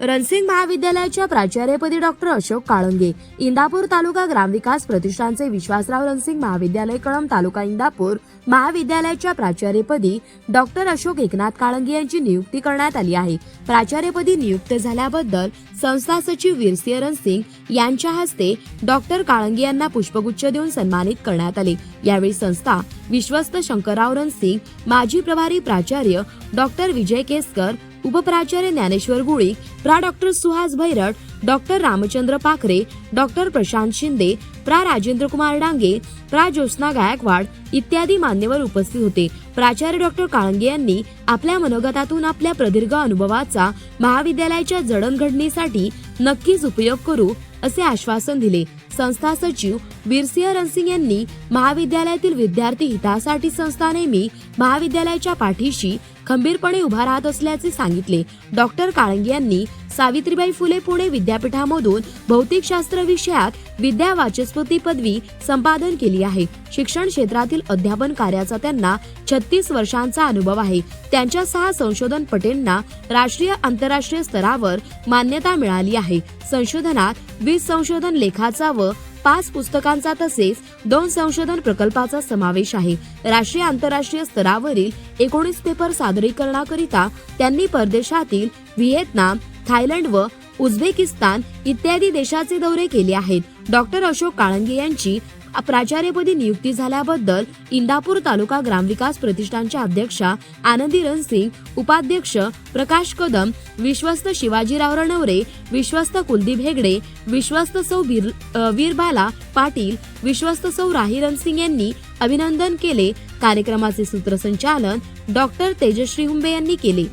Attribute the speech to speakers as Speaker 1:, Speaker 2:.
Speaker 1: रणसिंग महाविद्यालयाच्या प्राचार्यपदी डॉक्टर अशोक काळंगे इंदापूर तालुका ग्रामविकास प्रतिष्ठानचे विश्वासराव रणसिंग महाविद्यालय कळंब तालुका इंदापूर महाविद्यालयाच्या प्राचार्यपदी डॉक्टर अशोक एकनाथ काळंगे यांची नियुक्ती करण्यात आली आहे. प्राचार्यपदी नियुक्त झाल्याबद्दल संस्था सचिव वीरसिंह रणसिंग यांच्या हस्ते डॉक्टर काळंगे यांना पुष्पगुच्छ देऊन सन्मानित करण्यात आले. यावेळी संस्था विश्वस्त शंकरराव रणसिंग माजी प्रभारी प्राचार्य डॉक्टर विजय केसकर उपप्राचार्य ज्ञानेश्वर गुळीक प्रा. Doctor Suhas Bhairat doctor Ramchandra Pakhare doctor Prashant Shinde प्रा. राजेंद्र कुमार डांगे प्रा. ज्योत्ना गायकवाड इत्यादी मान्यवर उपस्थित होते. प्राचार्य डॉक्टर काळंगे यांनी आपल्या मनोगतातून आपल्या प्रदीर्घ अनुभवाचा महाविद्यालयाच्या जडणघडणीसाठी नक्कीच उपयोग करू असे आश्वासन दिले. संस्था सचिव बिरसिंह रणसिंग यांनी महाविद्यालयातील विद्यार्थी हितासाठी संस्था नेहमी महाविद्यालयाच्या पाठीशी खंबीरपणे उभा राहत असल्याचे सांगितले. डॉक्टर काळंगी यांनी सावित्रीबाई फुले पुणे विद्यापीठामधून भौतिकशास्त्र विषयात विद्या वाचस्पती पदवी संपादन केली आहे. शिक्षण क्षेत्रातील अध्यापन कार्याचा त्यांना छत्तीस वर्षांचा अनुभव आहे. त्यांच्या सहा संशोधन पटेंना राष्ट्रीय आंतरराष्ट्रीय स्तरावर मान्यता मिळाली आहे. संशोधनात वीस संशोधन लेखाचा व पाच पुस्तकांचा तसेच दोन संशोधन प्रकल्पाचा समावेश आहे. राष्ट्रीय आंतरराष्ट्रीय स्तरावरील एकोणीस पेपर सादरीकरणाकरिता त्यांनी परदेशातील व्हिएतनाम थायलंड व उझबेकिस्तान इत्यादी देशाचे दौरे केले आहेत. डॉक्टर अशोक काळंगे यांची प्राचार्यपदी नियुक्ती झाल्याबद्दल इंदापूर तालुका ग्रामविकास प्रतिष्ठानच्या अध्यक्षा आनंदी रणसिंग उपाध्यक्ष प्रकाश कदम विश्वस्त शिवाजीराव रणवरे विश्वस्त कुलदीप हेगडे विश्वस्त सौ वीर वीरबाला पाटील विश्वस्त सौ राही रणसिंग यांनी अभिनंदन केले. कार्यक्रमाचे सूत्रसंचालन डॉक्टर तेजश्री हुंबे यांनी केले.